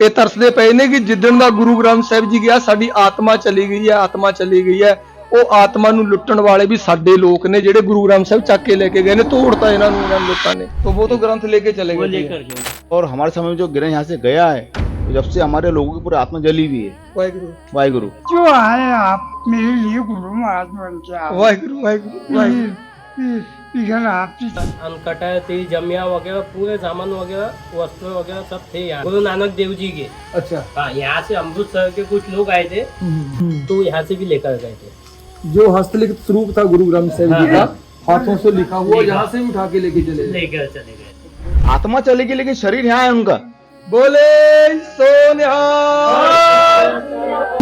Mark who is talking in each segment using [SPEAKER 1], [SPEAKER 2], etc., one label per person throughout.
[SPEAKER 1] ਇਹ ਤਰਸਦੇ ਪਏ ਨੇ ਕਿ ਜਿੱਦਣ ਦਾ ਗੁਰੂ ਗ੍ਰੰਥ ਸਾਹਿਬ ਜੀ ਗਿਆ ਸਾਡੀ ਆਤਮਾ ਚਲੀ ਗਈ ਹੈ ਆਤਮਾ ਚਲੀ ਗਈ ਹੈ ਉਹ ਆਤਮਾ ਨੂੰ ਲੁੱਟਣ ਵਾਲੇ ਵੀ ਸਾਡੇ ਲੋਕ ਨੇ ਜਿਹੜੇ ਗੁਰੂ ਗ੍ਰੰਥ ਸਾਹਿਬ ਚੱਕ ਕੇ ਲੈ ਕੇ ਗਏ ਨੇ ਤੋੜਤਾ ਇਹਨਾਂ ਨੂੰ ਇਹਨਾਂ ਲੋਕਾਂ ਨੇ तो वो तो ग्रंथ लेके चले
[SPEAKER 2] वो
[SPEAKER 1] गए थे।
[SPEAKER 2] लेकर गए
[SPEAKER 3] और हमारे समय में जो गिरह यहाँ से गया है तो जब से हमारे लोगों की पूरी आत्मा जली हुई है
[SPEAKER 1] वाहिगुरु
[SPEAKER 3] वाहिगुरु
[SPEAKER 4] जो आए आप मेरे लिए गुरु महाराज बन के आओ
[SPEAKER 1] वाहिगुरु वाहिगुरु वाहिगुरु
[SPEAKER 4] फिर- फिर इधर आपकी
[SPEAKER 2] अनकटा थी जमिया वगैरह पूरे सामान वगैरह वस्त्र वगैरह सब थे यहाँ गुरु नानक देव जी के
[SPEAKER 1] अच्छा
[SPEAKER 2] हाँ यहाँ से अमृतसर के कुछ लोग आए थे तो यहाँ से भी लेकर गए थे
[SPEAKER 1] जो हस्तलिखित स्वरूप था गुरु ग्रंथ साहिब जी का
[SPEAKER 2] हाँ।
[SPEAKER 1] हाथों से लिखा हुआ
[SPEAKER 2] लिखा।
[SPEAKER 1] यहाँ से भी उठा के लेके चले गए
[SPEAKER 2] लेकर चले गए
[SPEAKER 3] आत्मा चलेगी लेकिन शरीर यहाँ है उनका
[SPEAKER 1] ਬੋਲੇ ਸੋਨਿਹਾ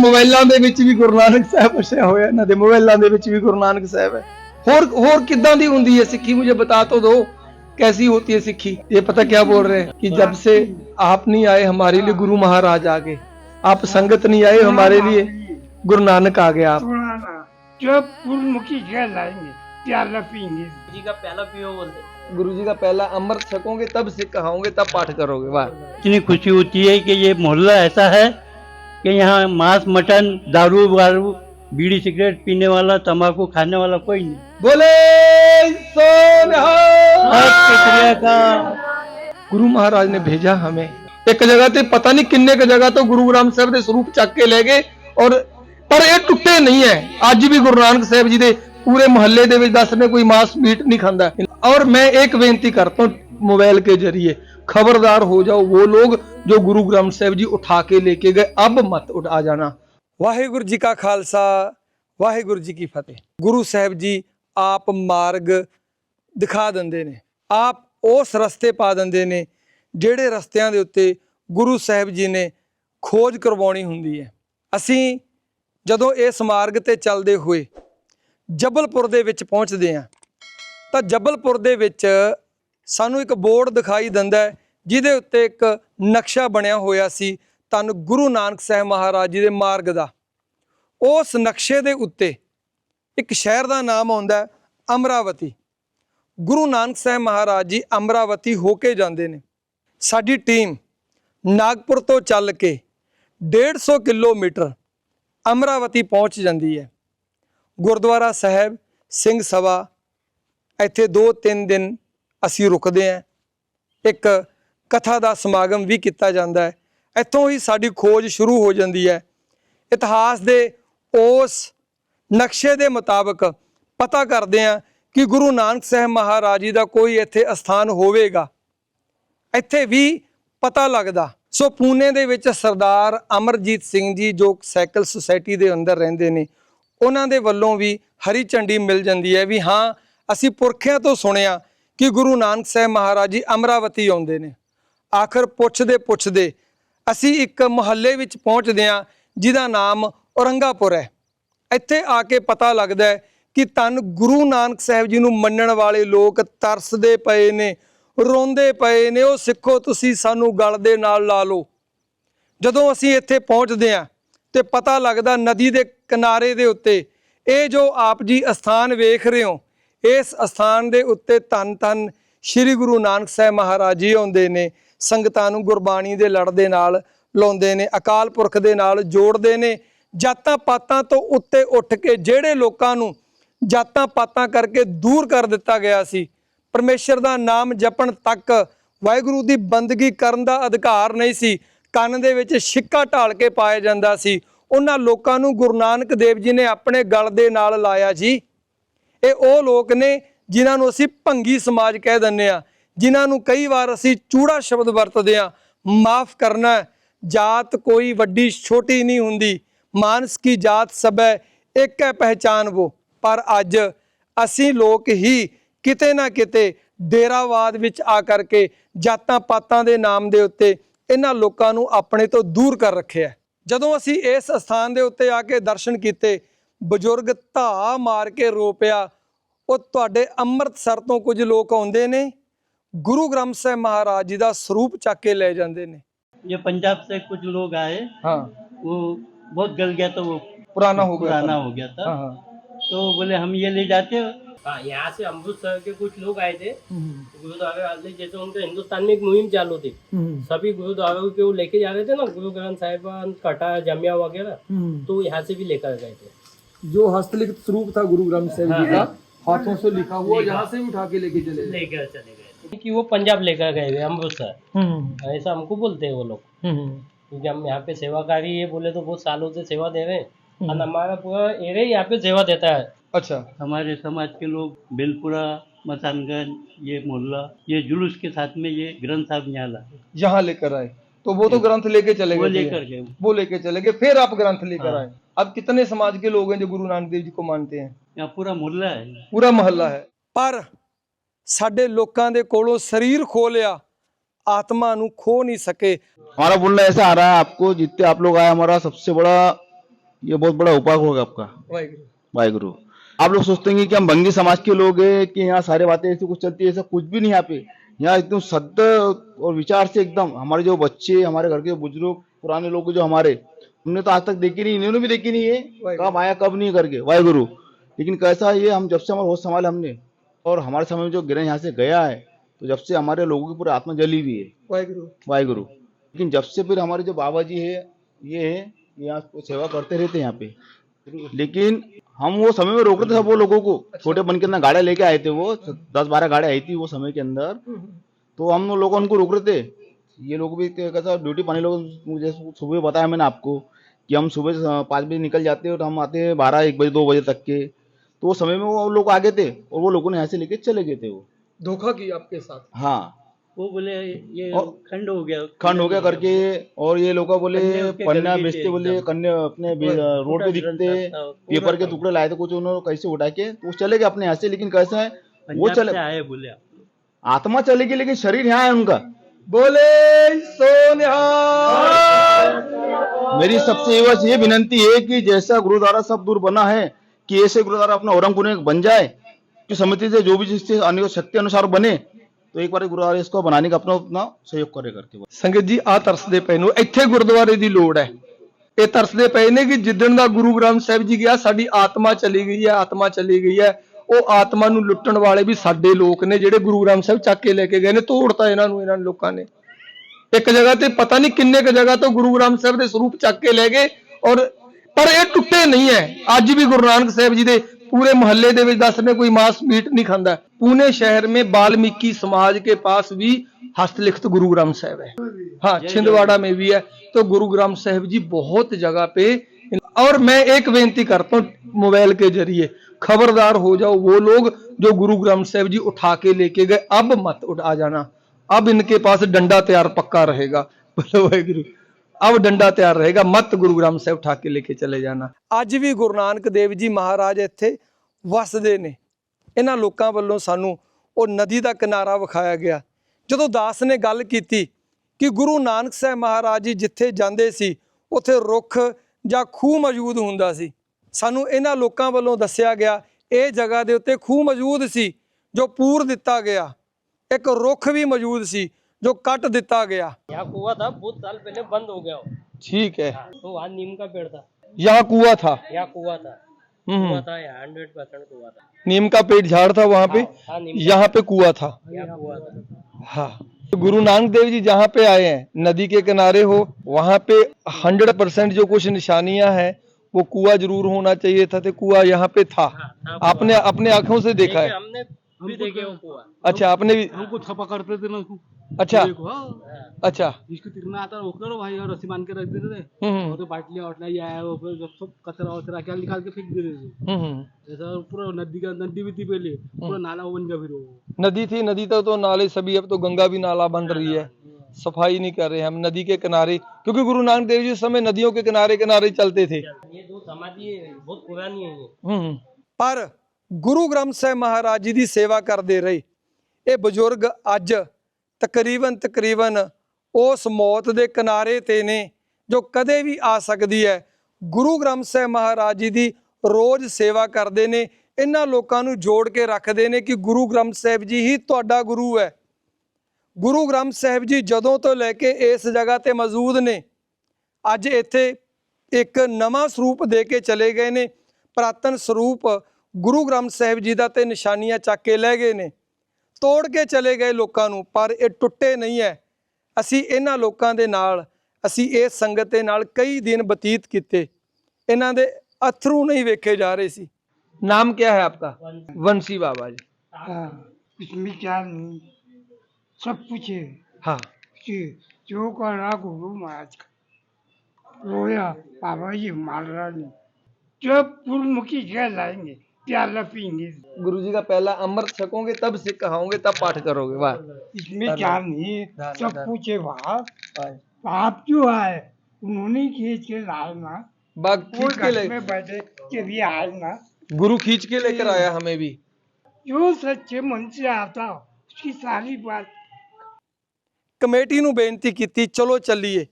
[SPEAKER 1] ਮੋਬਾਈਲਾਂ ਦੇ ਵਿੱਚ ਵੀ ਗੁਰੂ ਨਾਨਕ ਸਾਹਿਬ ਵਸਿਆ ਹੋਇਆ ਇਹਨਾਂ ਦੇ ਮੋਬਾਈਲਾਂ ਦੇ ਵਿੱਚ ਵੀ ਗੁਰੂ ਨਾਨਕ ਸਾਹਿਬ ਹੈ ਹੋਰ ਹੋਰ ਕਿੱਦਾਂ ਦੀ ਹੁੰਦੀ ਹੈ ਸਿੱਖੀ मुझे बता तो दो कैसी होती है सिक्खी ये पता क्या बोल रहे हैं कि जब से आप नहीं आए हमारे लिए गुरु महाराज आ गए आप संगत नहीं आए हमारे लिए गुरु नानक आ गए आप
[SPEAKER 4] थोड़ा ना जब गुरुमुखी घर लाएंगे प्याला पियेंगे
[SPEAKER 2] जी का पहला पियो बोलते
[SPEAKER 1] गुरु जी का पहला अमृत छकोगे तब सिख कहाओगे तब पाठ करोगे वाह
[SPEAKER 5] इतनी खुशी होती है कि ये मोहल्ला ऐसा है कि यहाँ मांस मटन दारू वारू बीड़ी सिगरेट पीने वाला तंबाकू खाने वाला कोई नहीं
[SPEAKER 1] बोले सोनहा
[SPEAKER 5] हर प्रक्रिया का
[SPEAKER 1] ਗੁਰੂ ਮਹਾਰਾਜ ਨੇ ਭੇਜਾ ਹਮੇ ਇੱਕ ਜਗ੍ਹਾ ਤੇ ਪਤਾ ਨਹੀਂ ਕਿੰਨੇ ਕ ਜਗ੍ਹਾ ਤੋਂ ਗੁਰੂ ਗ੍ਰੰਥ ਸਾਹਿਬ ਦੇ ਸਰੂਪ ਚੱਕ ਕੇ ਲੈ ਗਏ ਔਰ ਪਰ ਇਹ ਟੁੱਟੇ ਨਹੀਂ ਹੈ ਅੱਜ ਵੀ ਗੁਰੂ ਨਾਨਕ ਸਾਹਿਬ ਜੀ ਦੇ ਪੂਰੇ ਮੁਹੱਲੇ ਦੇ ਵਿੱਚ ਦੱਸ ਨੇ ਕੋਈ ਮਾਸ ਮੀਟ ਨਹੀਂ ਖਾਂਦਾ ਔਰ मैं एक बेनती करता हूँ मोबाइल के जरिए खबरदार हो जाओ वो लोग जो गुरु ग्रंथ साहिब जी उठा के लेके गए अब मत उठा जाना ਵਾਹਿਗੁਰੂ ਜੀ ਕਾ ਖਾਲਸਾ, ਵਾਹਿਗੁਰੂ ਜੀ ਕੀ ਫਤਿਹ। ਗੁਰੂ ਸਾਹਿਬ ਜੀ ਆਪ ਮਾਰਗ ਦਿਖਾ ਦਿੰਦੇ ਨੇ, ਆਪ ਉਸ ਰਸਤੇ ਪਾ ਦਿੰਦੇ ਨੇ ਜਿਹੜੇ ਰਸਤਿਆਂ ਦੇ ਉੱਤੇ ਗੁਰੂ ਸਾਹਿਬ ਜੀ ਨੇ ਖੋਜ ਕਰਵਾਉਣੀ ਹੁੰਦੀ ਹੈ। ਅਸੀਂ ਜਦੋਂ ਇਸ ਮਾਰਗ ਤੇ ਚੱਲਦੇ ਹੋਏ ਜਬਲਪੁਰ ਦੇ ਵਿੱਚ ਪਹੁੰਚਦੇ ਹਾਂ, ਤਾਂ ਜਬਲਪੁਰ ਦੇ ਵਿੱਚ ਸਾਨੂੰ ਇੱਕ ਬੋਰਡ ਦਿਖਾਈ ਦਿੰਦਾ ਜਿਹਦੇ ਉੱਤੇ ਇੱਕ ਨਕਸ਼ਾ ਬਣਿਆ ਹੋਇਆ ਸੀ ਤਨ ਗੁਰੂ ਨਾਨਕ ਸਾਹਿਬ ਮਹਾਰਾਜ ਜੀ ਦੇ ਮਾਰਗ ਦਾ। ਉਸ ਨਕਸ਼ੇ ਦੇ ਉੱਤੇ ਇੱਕ ਸ਼ਹਿਰ ਦਾ ਨਾਮ ਆਉਂਦਾ ਅਮਰਾਵਤੀ। ਗੁਰੂ ਨਾਨਕ ਸਾਹਿਬ ਮਹਾਰਾਜ ਜੀ ਅਮਰਾਵਤੀ ਹੋ ਕੇ ਜਾਂਦੇ ਨੇ। ਸਾਡੀ ਟੀਮ ਨਾਗਪੁਰ ਤੋਂ ਚੱਲ ਕੇ 150 ਕਿਲੋਮੀਟਰ ਅਮਰਾਵਤੀ ਪਹੁੰਚ ਜਾਂਦੀ ਹੈ। ਗੁਰਦੁਆਰਾ ਸਾਹਿਬ, ਸਿੰਘ ਸਭਾ, ਇੱਥੇ 2-3 ਦਿਨ ਅਸੀਂ ਰੁਕਦੇ ਹਾਂ। ਇੱਕ ਕਥਾ ਦਾ ਸਮਾਗਮ ਵੀ ਕੀਤਾ ਜਾਂਦਾ ਹੈ। ਇੱਥੋਂ ਹੀ ਸਾਡੀ ਖੋਜ ਸ਼ੁਰੂ ਹੋ ਜਾਂਦੀ ਹੈ। ਇਤਿਹਾਸ ਦੇ ਉਸ ਨਕਸ਼ੇ ਦੇ ਮੁਤਾਬਕ ਪਤਾ ਕਰਦੇ ਹਾਂ ਕਿ ਗੁਰੂ ਨਾਨਕ ਸਾਹਿਬ ਮਹਾਰਾਜ ਜੀ ਦਾ ਕੋਈ ਇੱਥੇ ਅਸਥਾਨ ਹੋਵੇਗਾ। ਇੱਥੇ ਵੀ ਪਤਾ ਲੱਗਦਾ। ਸੋ ਪੂਨੇ ਦੇ ਵਿੱਚ ਸਰਦਾਰ ਅਮਰਜੀਤ ਸਿੰਘ ਜੀ ਜੋ ਸਾਈਕਲ ਸੁਸਾਇਟੀ ਦੇ ਅੰਦਰ ਰਹਿੰਦੇ ਨੇ, ਉਹਨਾਂ ਦੇ ਵੱਲੋਂ ਵੀ ਹਰੀ ਝੰਡੀ ਮਿਲ ਜਾਂਦੀ ਹੈ ਵੀ ਹਾਂ, ਅਸੀਂ ਪੁਰਖਿਆਂ ਤੋਂ ਸੁਣਿਆ ਕਿ ਗੁਰੂ ਨਾਨਕ ਸਾਹਿਬ ਮਹਾਰਾਜ ਜੀ ਅਮਰਾਵਤੀ ਆਉਂਦੇ ਨੇ। ਆਖਰ ਪੁੱਛਦੇ ਪੁੱਛਦੇ ਅਸੀਂ ਇੱਕ ਮੁਹੱਲੇ ਵਿੱਚ ਪਹੁੰਚਦੇ ਹਾਂ ਜਿਹਦਾ ਨਾਮ ਔਰੰਗਾਪੁਰ ਹੈ। ਇੱਥੇ ਆ ਕੇ ਪਤਾ ਲੱਗਦਾ ਹੈ ਕਿ ਤਨ ਗੁਰੂ ਨਾਨਕ ਸਾਹਿਬ ਜੀ ਨੂੰ ਮੰਨਣ ਵਾਲੇ ਲੋਕ ਤਰਸਦੇ ਪਏ ਨੇ, ਰੋਂਦੇ ਪਏ ਨੇ, ਉਹ ਸਿੱਖੋ ਤੁਸੀਂ ਸਾਨੂੰ ਗਲ ਦੇ ਨਾਲ ਲਾ ਲਓ। ਜਦੋਂ ਅਸੀਂ ਇੱਥੇ ਪਹੁੰਚਦੇ ਹਾਂ ਤੇ ਪਤਾ ਲੱਗਦਾ ਨਦੀ ਦੇ ਕਿਨਾਰੇ ਦੇ ਉੱਤੇ, ਇਹ ਜੋ ਆਪ ਜੀ ਅਸਥਾਨ ਵੇਖ ਰਹੇ ਹੋ, ਇਸ ਅਸਥਾਨ ਦੇ ਉੱਤੇ ਧੰਨ ਧੰਨ ਸ੍ਰੀ ਗੁਰੂ ਨਾਨਕ ਸਾਹਿਬ ਮਹਾਰਾਜ ਜੀ ਆਉਂਦੇ ਨੇ। ਸੰਗਤਾਂ ਨੂੰ ਗੁਰਬਾਣੀ ਦੇ ਲੜ ਦੇ ਨਾਲ ਲਾਉਂਦੇ ਨੇ, ਅਕਾਲ ਪੁਰਖ ਦੇ ਨਾਲ ਜੋੜਦੇ ਨੇ। ਜਾਤਾਂ ਪਾਤਾਂ ਤੋਂ ਉੱਤੇ ਉੱਠ ਕੇ ਜਿਹੜੇ ਲੋਕਾਂ ਨੂੰ ਜਾਤਾਂ ਪਾਤਾਂ ਕਰਕੇ ਦੂਰ ਕਰ ਦਿੱਤਾ ਗਿਆ ਸੀ, ਪਰਮੇਸ਼ਰ ਦਾ ਨਾਮ ਜਪਣ ਤੱਕ ਵਾਹਿਗੁਰੂ ਦੀ ਬੰਦਗੀ ਕਰਨ ਦਾ ਅਧਿਕਾਰ ਨਹੀਂ ਸੀ। ਕੰਨ ਦੇ ਵਿੱਚ ਛਿੱਕਾ ਢਾਲ ਕੇ ਪਾਇਆ ਜਾਂਦਾ ਸੀ। ਉਹਨਾਂ ਲੋਕਾਂ ਨੂੰ ਗੁਰੂ ਨਾਨਕ ਦੇਵ ਜੀ ਨੇ ਆਪਣੇ ਗਲ ਦੇ ਨਾਲ ਲਾਇਆ ਜੀ। ਇਹ ਉਹ ਲੋਕ ਨੇ ਜਿਨ੍ਹਾਂ ਨੂੰ ਅਸੀਂ ਭੰਗੀ ਸਮਾਜ ਕਹਿ ਦਿੰਦੇ ਆ ਜਿਨ੍ਹਾਂ ਨੂੰ ਕਈ ਵਾਰ ਅਸੀਂ ਚੂੜਾ ਸ਼ਬਦ ਵਰਤਦੇ ਆ ਮਾਫ ਕਰਨਾ ਜਾਤ ਕੋਈ ਵੱਡੀ ਛੋਟੀ ਨਹੀਂ ਹੁੰਦੀ। ਮਾਨਸ ਕੀ ਜਾਤ ਸਬੈ ਇੱਕ ਹੈ ਪਹਿਚਾਨ ਵੋ। ਪਰ ਅੱਜ ਅਸੀਂ ਲੋਕ ਹੀ ਕਿਤੇ ਨਾ ਕਿਤੇ ਡੇਰਾਵਾਦ ਵਿੱਚ ਆ ਕਰਕੇ ਜਾਤਾਂ ਪਾਤਾਂ ਦੇ ਨਾਮ ਦੇ ਉੱਤੇ ਇਹਨਾਂ ਲੋਕਾਂ ਨੂੰ ਆਪਣੇ ਤੋਂ ਦੂਰ ਕਰ ਰੱਖਿਆ ਜਦੋਂ ਅਸੀਂ ਇਸ ਸਥਾਨ ਦੇ ਉੱਤੇ ਆ ਕੇ ਦਰਸ਼ਨ ਕੀਤੇ, ਬਜ਼ੁਰਗ ਧਾ ਮਾਰ ਕੇ ਰੋ ਪਿਆ ਉਹ ਤੁਹਾਡੇ ਅੰਮ੍ਰਿਤਸਰ ਤੋਂ ਕੁਝ ਲੋਕ ਆਉਂਦੇ ਨੇ? ਗੁਰੂ ਗ੍ਰੰਥ ਸਾਹਿਬ ਮਹਾਰਾਜ ਜੀ ਦਾ ਸਰੂਪ ਚੱਕ ਕੇ ਲੈ ਜਾਂਦੇ ਨੇ
[SPEAKER 5] ये पंजाब से कुछ लोग आए
[SPEAKER 1] ਹਾਂ
[SPEAKER 5] वो बहुत गल गया तो वो
[SPEAKER 1] ਪੁਰਾਣਾ ਹੋ ਗਿਆ
[SPEAKER 5] पुराना हो गया था
[SPEAKER 1] ਹਾਂ ਹਾਂ
[SPEAKER 5] तो बोले हम ये ले जाते हैं
[SPEAKER 2] हाँ यहाँ से अमृतसर के कुछ लोग आए थे गुरुद्वारा वाले जैसे उनका हिंदुस्तान में एक मुहिम चालू थी सभी गुरुद्वारों के वो लेके जा रहे थे ना गुरु ग्रंथ साहिब कटा जमिया वगैरह तो यहाँ से भी लेकर गए थे
[SPEAKER 1] जो हस्तलिखित स्वरूप था गुरु ग्रंथ साहिब जी
[SPEAKER 2] हाँ,
[SPEAKER 1] का हाथों से लिखा हुआ यहाँ से भी उठा के लेके चले गए
[SPEAKER 2] लेकर चले गए थे कि वो पंजाब लेकर गए हुए अमृतसर ऐसा हमको बोलते हैं वो लोग क्योंकि हम यहाँ पे सेवा कार्य ये बोले तो बहुत सालों से सेवा दे रहे हैं और हमारा पूरा एरिया यहाँ पे सेवा देता है
[SPEAKER 1] अच्छा
[SPEAKER 5] हमारे समाज के लोग बेलपुरा मसानगंज ये मोहल्ला ये जुलूस के साथ में ये ग्रंथ साहब यहाँ ला
[SPEAKER 1] यहाँ लेकर आए तो वो तो ग्रंथ लेके चले गए वो
[SPEAKER 5] लेकर गए
[SPEAKER 1] वो लेके चले गए फिर आप ग्रंथ लेकर
[SPEAKER 5] हाँ।
[SPEAKER 1] आए अब कितने समाज के लोग हैं जो गुरु नानक देव जी को मानते हैं
[SPEAKER 5] यहाँ पूरा मोहल्ला है
[SPEAKER 1] पूरा मोहल्ला है पर ਸਾਡੇ ਲੋਕਾਂ ਦੇ ਕੋਲੋਂ ਸਰੀਰ ਖੋ ਲਿਆ ਆਤਮਾ ਨੂੰ ਖੋ ਨਹੀਂ ਸਕੇ
[SPEAKER 3] हमारा बोलना ऐसा आ रहा है आपको जितने आप लोग आए हमारा सबसे बड़ा ये बहुत बड़ा उपाय होगा आपका
[SPEAKER 1] ਵਾਹਿਗੁਰੂ
[SPEAKER 3] वाहिगुरु आप लोग सोचते हैं कि हम बंगी समाज के लोग हैं कि यहाँ सारे बातें ऐसी कुछ चलती है ऐसा कुछ भी नहीं यहाँ पे यहाँ एकदम सद्य और विचार से एकदम हमारे जो बच्चे हमारे घर के बुजुर्ग पुराने लोग जो हमारे हमने तो आज तक देखी नहीं इन्होंने भी देखी नहीं है कब आया कब नहीं करके वाहिगुरु लेकिन कैसा है ये हम जब से हमारा होश संभाला हमने और हमारे समय में जो ग्रह यहाँ से गया है तो जब से हमारे लोगों की पूरी आत्मा जली हुई है।
[SPEAKER 1] वाहगुरु।
[SPEAKER 3] वाहगुरु। लेकिन जब से फिर हमारे जो बाबा जी है ये है यहाँ सेवा करते रहते यहाँ पे। लेकिन हम वो समय में रोक रहे थे वो लोगों को। अच्छा। छोटे बन के अंदर गाड़ियाँ लेके आए थे वो दस बारह गाड़ी आई थी वो समय के अंदर। हम्म, हम्म। तो हम लोग उनको रोक रहे थे। ये लोग भी कैसा ड्यूटी पाने लोग मुझे सुबह बताया मैंने आपको कि हम सुबह पाँच बजे निकल जाते हैं और हम आते हैं बारह एक बजे दो बजे तक के। तो वो समय में वो लोग आगे थे और वो लोगों ने यहाँ से लेके चले गए थे वो।
[SPEAKER 1] धोखा किया आपके साथ?
[SPEAKER 3] हाँ।
[SPEAKER 5] वो बोले ये खंड हो गया।
[SPEAKER 3] खंड हो गया करके और ये लोग बोले पन्ना बेचते बोले कन्या अपने रोड पे दिखते पेपर के टुकड़े लाए थे कुछ उन्होंने कैसे उठा के तो वो चले गए अपने यहाँ से लेकिन कैसा है वो चले
[SPEAKER 5] आए बोले
[SPEAKER 3] आत्मा चलेगी लेकिन शरीर यहाँ है उनका।
[SPEAKER 1] बोले सोनिहाल
[SPEAKER 3] मेरी सबसे बस ये विनंती है कि जैसा गुरुद्वारा सब दूर बना है कि ऐसे गुरुद्वारा अपना औरंगपुर में बन जाए कि समिति से जो भी जिससे अन्य शक्ति अनुसार बने तो एक बार गुरुद्वारा इसको बनाने का अपना अपना सहयोग करे करके
[SPEAKER 1] ਸੰਗਤ ਜੀ ਆ ਤਰਸਦੇ ਪਏ ਨੂੰ ਇੱਥੇ ਗੁਰਦੁਆਰੇ ਦੀ ਲੋੜ ਹੈ ਇਹ ਤਰਸਦੇ ਪਏ ਨੇ ਕਿ ਜਿੱਦਣ ਦਾ ਗੁਰੂ ਗ੍ਰੰਥ ਸਾਹਿਬ ਜੀ ਗਿਆ ਸਾਡੀ ਆਤਮਾ ਚਲੀ ਗਈ ਹੈ ਆਤਮਾ ਚਲੀ ਗਈ ਹੈ ਉਹ ਆਤਮਾ ਨੂੰ ਲੁੱਟਣ ਵਾਲੇ ਵੀ ਸਾਡੇ ਲੋਕ ਨੇ ਜਿਹੜੇ ਗੁਰੂ ਗ੍ਰੰਥ ਸਾਹਿਬ ਚੱਕ ਕੇ ਲੈ ਕੇ ਗਏ ਨੇ ਤੋੜਤਾ ਇਹਨਾਂ ਨੂੰ ਇਹਨਾਂ ਲੋਕਾਂ ਨੇ ਇੱਕ ਜਗ੍ਹਾ ਤੇ ਪਤਾ ਨਹੀਂ ਕਿੰਨੇ ਕ ਜਗ੍ਹਾ ਤੋਂ ਗੁਰੂ ਗ੍ਰੰਥ ਸਾਹਿਬ ਦੇ ਸਰੂਪ ਚੱਕ ਕੇ ਲੈ ਗਏ ਔਰ ਪਰ ਇਹ ਟੁੱਟੇ ਨਹੀਂ ਹੈ ਅੱਜ ਵੀ ਗੁਰੂ ਨਾਨਕ ਸਾਹਿਬ ਜੀ ਦੇ पूरे मोहल्ले के दस में कोई मांस मीट नहीं खाता पुणे शहर में वाल्मीकि समाज के पास भी हस्तलिखित गुरु ग्रंथ साहब है हाँ छिंदवाड़ा में भी है तो गुरु ग्रंथ साहब जी बहुत जगह पे और मैं एक बेनती करता हूँ मोबाइल के जरिए खबरदार हो जाओ वो लोग जो गुरु ग्रंथ साहब जी उठा के लेके गए अब मत उठा जाना अब इनके पास डंडा तैयार पक्का रहेगा बोलो वाहे गुरु अब डंडा ਤਿਆਰ ਰਹੇਗਾ ਮਤ ਗੁਰੂ ਗ੍ਰੰਥ ਸਾਹਿਬ ਉਠਾ ਕੇ ਲੈ ਕੇ ਚਲੇ ਜਾਣਾ ਅੱਜ ਵੀ ਗੁਰੂ ਨਾਨਕ ਦੇਵ ਜੀ ਮਹਾਰਾਜ ਇੱਥੇ ਵਸਦੇ ਨੇ ਇਹਨਾਂ ਲੋਕਾਂ ਵੱਲੋਂ ਸਾਨੂੰ ਉਹ ਨਦੀ ਦਾ ਕਿਨਾਰਾ ਵਿਖਾਇਆ ਗਿਆ ਜਦੋਂ ਦਾਸ ਨੇ ਗੱਲ ਕੀਤੀ ਕਿ ਗੁਰੂ ਨਾਨਕ ਸਾਹਿਬ ਮਹਾਰਾਜ ਜੀ ਜਿੱਥੇ ਜਾਂਦੇ ਸੀ ਉੱਥੇ ਰੁੱਖ ਜਾਂ ਖੂਹ ਮੌਜੂਦ ਹੁੰਦਾ ਸੀ ਸਾਨੂੰ ਇਹਨਾਂ ਲੋਕਾਂ ਵੱਲੋਂ ਦੱਸਿਆ ਗਿਆ ਇਹ ਜਗ੍ਹਾ ਦੇ ਉੱਤੇ ਖੂਹ ਮੌਜੂਦ ਸੀ ਜੋ ਪੂਰ ਦਿੱਤਾ ਗਿਆ ਇੱਕ ਰੁੱਖ ਵੀ ਮੌਜੂਦ ਸੀ जो काट दिता गया।
[SPEAKER 2] यहाँ कुआ था बहुत साल पहले बंद हो गया
[SPEAKER 1] ठीक है।
[SPEAKER 2] हाँ, तो वहाँ नीम का पेड़ था।
[SPEAKER 1] यहाँ कुआ हम्म। था।
[SPEAKER 2] यहाँ कुआ था। हंड्रेड परसेंट कुआ था।
[SPEAKER 1] नीम का पेड़ झाड़ था वहाँ पे?
[SPEAKER 2] हाँ, हाँ,
[SPEAKER 1] यहाँ पे कुआ था। हाँ। गुरु नानक देव जी जहाँ पे आए हैं नदी के किनारे हो वहाँ पे हंड्रेड परसेंट जो कुछ निशानियाँ हैं वो कुआ ज़रूर होना चाहिए था तो कुआ यहाँ पे था।
[SPEAKER 2] हाँ,
[SPEAKER 1] आपने अपने आँखों से देखा है।
[SPEAKER 2] हमने तो-
[SPEAKER 1] अच्छा आपने भी
[SPEAKER 6] हमको छपा करते थे ना
[SPEAKER 1] अच्छा।
[SPEAKER 6] हाँ।
[SPEAKER 1] अच्छा।
[SPEAKER 6] जिसको तिरना आता वो करो भाई और रस्सी मान के रख देते थे।
[SPEAKER 1] हम्म।
[SPEAKER 6] वो तो बाटली वाटलियाँ या है वो फिर जब सब कचरा वचरा क्या निकाल के फेंक देते थे।
[SPEAKER 1] हम्म, हम्म।
[SPEAKER 6] ऐसा पूरा नदी का नदी भी थी पहले। पूरा नाला बन गया फिर वो।
[SPEAKER 1] नदी थी नदी तो, तो, नाले सभी अब तो गंगा भी नाला बन रही है। हाँ। सफ़ाई नहीं कर रहे हम नदी के किनारे। क्योंकि गुरु नानक देव जी समय नदियों के किनारे किनारे चलते थे।
[SPEAKER 2] ये जो समाधि है बहुत पुरानी है
[SPEAKER 1] पर ਗੁਰੂ ਗ੍ਰੰਥ ਸਾਹਿਬ ਮਹਾਰਾਜ ਜੀ ਦੀ ਸੇਵਾ ਕਰਦੇ ਰਹੇ। ਇਹ ਬਜ਼ੁਰਗ ਅੱਜ ਤਕਰੀਬਨ ਤਕਰੀਬਨ ਉਸ ਮੌਤ ਦੇ ਕਿਨਾਰੇ ਤੇ ਨੇ, ਜੋ ਕਦੇ ਵੀ ਆ ਸਕਦੀ ਹੈ। ਗੁਰੂ ਗ੍ਰੰਥ ਸਾਹਿਬ ਮਹਾਰਾਜ ਜੀ ਦੀ ਰੋਜ਼ ਸੇਵਾ ਕਰਦੇ ਨੇ। ਇਹਨਾਂ ਲੋਕਾਂ ਨੂੰ ਜੋੜ ਕੇ ਰੱਖਦੇ ਨੇ ਕਿ ਗੁਰੂ ਗ੍ਰੰਥ ਸਾਹਿਬ ਜੀ ਹੀ ਤੁਹਾਡਾ ਗੁਰੂ ਹੈ। ਗੁਰੂ ਗ੍ਰੰਥ ਸਾਹਿਬ ਜੀ ਜਦੋਂ ਤੋਂ ਲੈ ਕੇ ਇਸ ਜਗ੍ਹਾ ਤੇ ਮੌਜੂਦ ਨੇ, ਅੱਜ ਇੱਥੇ ਇੱਕ ਨਵਾਂ ਸਰੂਪ ਦੇ ਕੇ ਚਲੇ ਗਏ ਨੇ। ਪ੍ਰਾਤਨ ਸਰੂਪ ਗੁਰੂ ਗ੍ਰੰਥ ਸਾਹਿਬ ਜੀ ਦਾ ਤੇ ਨਿਸ਼ਾਨੀਆਂ ਚੱਕ ਕੇ ਲੈ ਗਏ ਨੇ ਤੋੜ ਕੇ ਚਲੇ ਗਏ ਲੋਕਾਂ ਨੂੰ ਪਰ ਇਹ ਟੁੱਟੇ ਨਹੀਂ ਹੈ ਅਸੀਂ ਇਹਨਾਂ ਲੋਕਾਂ ਦੇ ਨਾਲ ਅਸੀਂ ਇਸ ਸੰਗਤ ਦੇ ਨਾਲ ਕਈ ਦਿਨ ਬਤੀਤ ਕੀਤੇ ਇਹਨਾਂ ਦੇ ਅਥਰੂ ਨਹੀਂ ਵੇਖੇ ਜਾ ਰਹੇ ਸੀ ਨਾਮ ਕੀ ਹੈ ਆਪਕਾ ਵੰਸ਼ੀ ਬਾਬਾ ਜੀ
[SPEAKER 4] हाँ, इसमें क्या नहीं सब कुछ है
[SPEAKER 1] हाँ
[SPEAKER 4] कि जो कर रहा गुरु महाराज का रोया बाबा जी महाराज ने जब पूर्वमुखी जय लाएंगे प्याला पीएंगे
[SPEAKER 1] गुरु जी का पहला अमृत छकोगे तब सिख कहाओगे तब पाठ करोगे वाह
[SPEAKER 4] इसमें क्या नहीं है
[SPEAKER 1] ना,
[SPEAKER 4] सब
[SPEAKER 1] ना।
[SPEAKER 4] कुछ है वहाँ
[SPEAKER 1] वाह।
[SPEAKER 4] आप जो आए उन्होंने खींच के लाए ना
[SPEAKER 1] बाग
[SPEAKER 4] वो
[SPEAKER 1] खींच के ले
[SPEAKER 4] घर में बैठे के भी आए ना
[SPEAKER 1] गुरु खींच के लेकर आया हमें भी
[SPEAKER 4] जो सच्चे मन से आता हो उसकी सारी बात
[SPEAKER 1] ਕਮੇਟੀ ਨੂੰ ਬੇਨਤੀ ਕੀਤੀ ਚਲੋ ਚੱਲੀਏ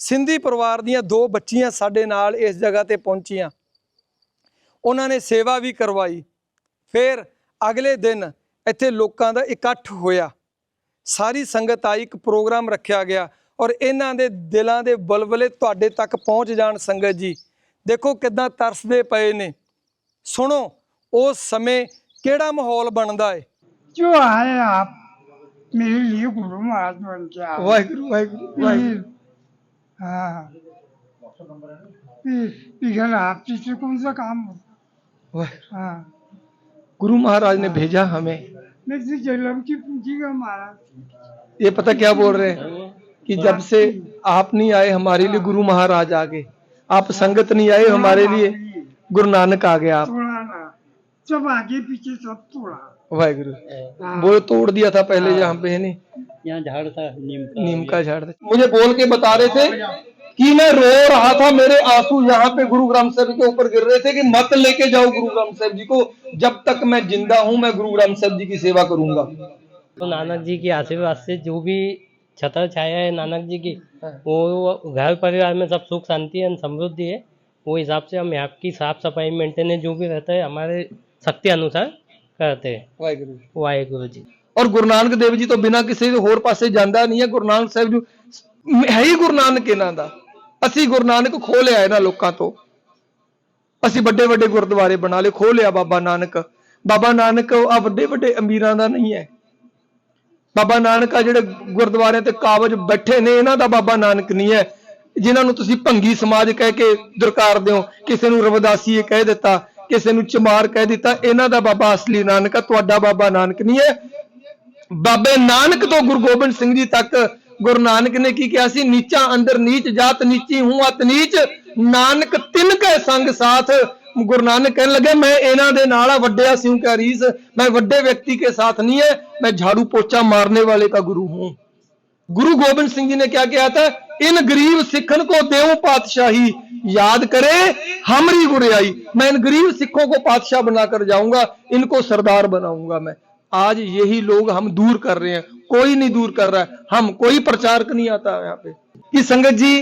[SPEAKER 1] ਸਿੰਧੀ ਪਰਿਵਾਰ ਦੀਆਂ ਦੋ ਬੱਚੀਆਂ ਸਾਡੇ ਨਾਲ ਇਸ ਜਗ੍ਹਾ ਤੇ ਪਹੁੰਚੀਆਂ ਉਹਨਾਂ ਨੇ ਸੇਵਾ ਵੀ ਕਰਵਾਈ। ਫਿਰ ਅਗਲੇ ਦਿਨ ਇੱਥੇ ਲੋਕਾਂ ਦਾ ਇਕੱਠ ਹੋਇਆ। ਸਾਰੀ ਸੰਗਤ ਆਈ ਇੱਕ ਪ੍ਰੋਗਰਾਮ ਰੱਖਿਆ ਗਿਆ ਔਰ ਇਹਨਾਂ ਦੇ ਦਿਲਾਂ ਦੇ ਬਲਬਲੇ ਤੁਹਾਡੇ ਤੱਕ ਪਹੁੰਚ ਜਾਣ ਸੰਗਤ ਜੀ। ਦੇਖੋ ਕਿਦਾਂ ਤਰਸਦੇ ਪਏ ਨੇ। ਸੁਣੋ ਉਸ ਸਮੇਂ ਕਿਹੜਾ ਮਾਹੌਲ ਬਣਦਾ
[SPEAKER 4] ਏ? ਜੋ ਆਏ ਆਪ ਮੇਰੇ ਲਈ ਗੁਰੂ ਮਹਾਰਾਜ ਬਣ ਕੇ
[SPEAKER 1] ਵਾਹਿਗੁਰੂ
[SPEAKER 4] ਵਾਹਿਗੁਰੂ ਵਾਹਿਗੁਰੂ। ਹਾਂ। ਇਹ ਇਹ ਆਪ ਜੀ ਕੋਲ ਕੰਮ हो।
[SPEAKER 1] गुरु महाराज ने भेजा हमें।
[SPEAKER 4] जलम की महाराज
[SPEAKER 1] ये पता क्या बोल रहे हैं? कि जब से आप नहीं आए हमारे लिए गुरु महाराज आ गए आप संगत नहीं आए हमारे लिए गुरु नानक आ गए आप
[SPEAKER 4] सब आगे पीछे सब तोड़ा।
[SPEAKER 1] वाहिगुरु।
[SPEAKER 4] हाँ।
[SPEAKER 1] वो तोड़ दिया था पहले यहाँ पे है नहीं।
[SPEAKER 5] यहाँ झाड़ था नीम का।
[SPEAKER 1] नीम का झाड़ था। मुझे बोल के बता रहे थे कि मैं रो रहा था मेरे आंसू यहाँ पे गुरु ग्रंथ साहब के ऊपर गिर रहे थे कि मत लेके जाओ गुरु ग्रंथ साहब जी को जब तक मैं जिंदा हूँ मैं गुरु ग्रंथ साहब जी की सेवा करूंगा
[SPEAKER 2] तो नानक जी के आशीर्वाद से जो भी छतर छाया है नानक जी की वो घर परिवार में सब सुख शांति और समृद्धि है वो हिसाब से हम यहाँ की साफ सफाई मेंटेनेंस जो भी रहता है हमारे शक्ति अनुसार करते हैं
[SPEAKER 1] वाहिगुरु
[SPEAKER 2] वाहेगुरु जी
[SPEAKER 1] ਔਰ ਗੁਰੂ ਨਾਨਕ ਦੇਵ ਜੀ ਤੋਂ ਬਿਨਾ ਕਿਸੇ ਹੋਰ ਪਾਸੇ ਜਾਂਦਾ ਨਹੀਂ ਹੈ ਗੁਰੂ ਨਾਨਕ ਸਾਹਿਬ ਜੀ ਹੈ ਹੀ ਗੁਰੂ ਨਾਨਕ ਇਹਨਾਂ ਦਾ ਅਸੀਂ ਗੁਰੂ ਨਾਨਕ ਖੋਹ ਲਿਆ ਇਹਨਾਂ ਲੋਕਾਂ ਤੋਂ। ਅਸੀਂ ਵੱਡੇ ਵੱਡੇ ਗੁਰਦੁਆਰੇ ਬਣਾ ਲਏ, ਖੋਹ ਲਿਆ ਬਾਬਾ ਨਾਨਕ। ਬਾਬਾ ਨਾਨਕ ਆ ਵੱਡੇ ਵੱਡੇ ਅਮੀਰਾਂ ਦਾ ਨਹੀਂ ਹੈ। ਬਾਬਾ ਨਾਨਕ ਆ ਜਿਹੜੇ ਗੁਰਦੁਆਰਿਆਂ ਤੇ ਕਾਬਜ ਬੈਠੇ ਨੇ, ਇਹਨਾਂ ਦਾ ਬਾਬਾ ਨਾਨਕ ਨਹੀਂ ਹੈ। ਜਿਨ੍ਹਾਂ ਨੂੰ ਤੁਸੀਂ ਭੰਗੀ ਸਮਾਜ ਕਹਿ ਕੇ ਦੁਰਕਾਰਦੇ ਹੋ ਕਿਸੇ ਨੂੰ ਰਵਦਾਸੀਏ ਕਹਿ ਦਿੱਤਾ, ਕਿਸੇ ਨੂੰ ਚਮਾਰ ਕਹਿ ਦਿੱਤਾ, ਇਹਨਾਂ ਦਾ ਬਾਬਾ ਅਸਲੀ ਨਾਨਕ ਆ, ਤੁਹਾਡਾ ਬਾਬਾ ਨਾਨਕ ਨਹੀਂ ਹੈ। ਬਾਬੇ ਨਾਨਕ ਤੋਂ ਗੁਰੂ ਗੋਬਿੰਦ ਸਿੰਘ ਜੀ ਤੱਕ ਗੁਰੂ ਨਾਨਕ ਨੇ ਕੀ ਕਿਹਾ ਸੀ ਨੀਚਾ ਅੰਦਰ ਨੀਚ ਜਾਤ ਨੀਚੀ ਹੂੰ ਅਤ ਨੀਚ ਨਾਨਕ ਤਿੰਨ ਕੈ ਸੰਗ ਸਾਥ ਗੁਰੂ ਨਾਨਕ ਕਹਿਣ ਲੱਗੇ ਮੈਂ ਇਹਨਾਂ ਦੇ ਨਾਲ ਆ ਵੱਡਿਆ ਸਿਉ ਕਾ ਰੀਸ ਮੈਂ ਵੱਡੇ ਵਿਅਕਤੀ ਕੇ ਸਾਥ नहीं है मैं झाड़ू पोछा मारने वाले का गुरु हूं गुरु गोविंद सिंह जी ने क्या किया था इन गरीब सिखन को देव पातशाही याद करे हमरी गुरियाई मैं इन गरीब सिखों को पातशाह बनाकर जाऊंगा इनको सरदार बनाऊंगा मैं आज यही लोग हम दूर कर रहे हैं कोई नहीं दूर कर रहा है हम कोई प्रचारक नहीं आता यहाँ पे कि संगत जी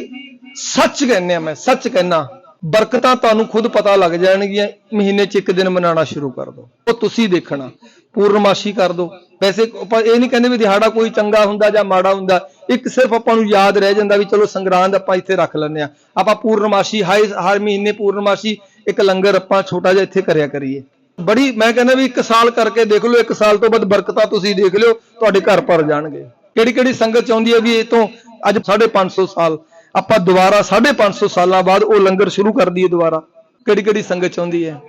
[SPEAKER 1] ਸੱਚ ਕਹਿੰਦੇ ਆ ਮੈਂ ਸੱਚ ਕਹਿਣਾ ਬਰਕਤਾਂ ਤੁਹਾਨੂੰ ਖੁਦ ਪਤਾ ਲੱਗ ਜਾਣਗੀਆਂ ਮਹੀਨੇ 'ਚ ਇੱਕ ਦਿਨ ਮਨਾਉਣਾ ਸ਼ੁਰੂ ਕਰ ਦਿਓ ਉਹ ਤੁਸੀਂ ਦੇਖਣਾ ਪੂਰਨਮਾਸ਼ੀ ਕਰ ਦਿਓ ਵੈਸੇ ਆਪਾਂ ਇਹ ਨਹੀਂ ਕਹਿੰਦੇ ਵੀ ਦਿਹਾੜਾ ਕੋਈ ਚੰਗਾ ਹੁੰਦਾ ਜਾਂ ਮਾੜਾ ਹੁੰਦਾ ਇੱਕ ਸਿਰਫ ਆਪਾਂ ਨੂੰ ਯਾਦ ਰਹਿ ਜਾਂਦਾ ਵੀ ਚਲੋ ਸੰਗਰਾਂਦ ਆਪਾਂ ਇੱਥੇ ਰੱਖ ਲੈਂਦੇ ਆ ਆਪਾਂ ਪੂਰਨਮਾਸ਼ੀ ਹਾਈ ਹਰ ਮਹੀਨੇ ਪੂਰਨਮਾਸ਼ੀ ਇੱਕ ਲੰਗਰ ਆਪਾਂ ਛੋਟਾ ਜਿਹਾ ਇੱਥੇ ਕਰਿਆ ਕਰੀਏ ਬੜੀ ਮੈਂ ਕਹਿੰਦਾ ਵੀ ਇੱਕ ਸਾਲ ਕਰਕੇ ਦੇਖ ਲਓ ਇੱਕ ਸਾਲ ਤੋਂ ਬਾਅਦ ਬਰਕਤਾਂ ਤੁਸੀਂ ਦੇਖ ਲਿਓ ਤੁਹਾਡੇ ਘਰ ਭਰ ਜਾਣਗੇ ਕਿਹੜੀ ਕਿਹੜੀ ਸੰਗਤ ਚਾਹੁੰਦੀ ਹੈ ਵੀ ਇਹ ਤੋਂ ਅੱਜ 550 ਸਾਲ ਆਪਾਂ ਦੁਬਾਰਾ 550 ਸਾਲਾਂ ਬਾਅਦ ਉਹ ਲੰਗਰ ਸ਼ੁਰੂ ਕਰ ਦਈਏ ਦੁਬਾਰਾ ਕਿਹੜੀ ਕਿਹੜੀ ਸੰਗਤ ਚਾਹੁੰਦੀ ਹੈ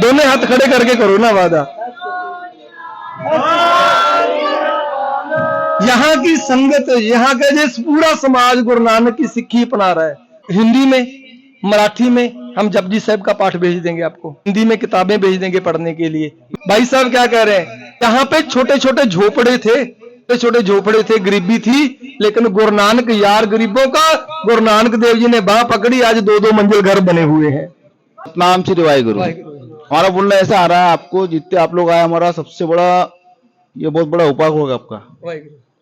[SPEAKER 1] ਦੋਨੇ ਹੱਥ ਖੜੇ ਕਰਕੇ ਕਰੋ ਨਾ ਵਾਦਾ यहाँ की संगत यहाँ का जो पूरा समाज गुरु नानक की सिक्खी अपना रहा है हिंदी में मराठी में हम जपजी साहब का पाठ भेज देंगे आपको। हिंदी में किताबें भेज देंगे पढ़ने के लिए। भाई साहब क्या कह रहे हैं? यहाँ पे छोटे छोटे झोपड़े थे। छोटे छोटे झोपड़े थे गरीबी थी लेकिन गुरु नानक यार गरीबों का गुरु नानक देव जी ने बाह पकड़ी आज दो दो मंजिल घर बने हुए हैं।
[SPEAKER 3] नाम श्री वाहिगुरु। हमारा बोलना ऐसा आ रहा है आपको जितने आप लोग आए हमारा सबसे बड़ा ये बहुत बड़ा उपाय होगा आपका।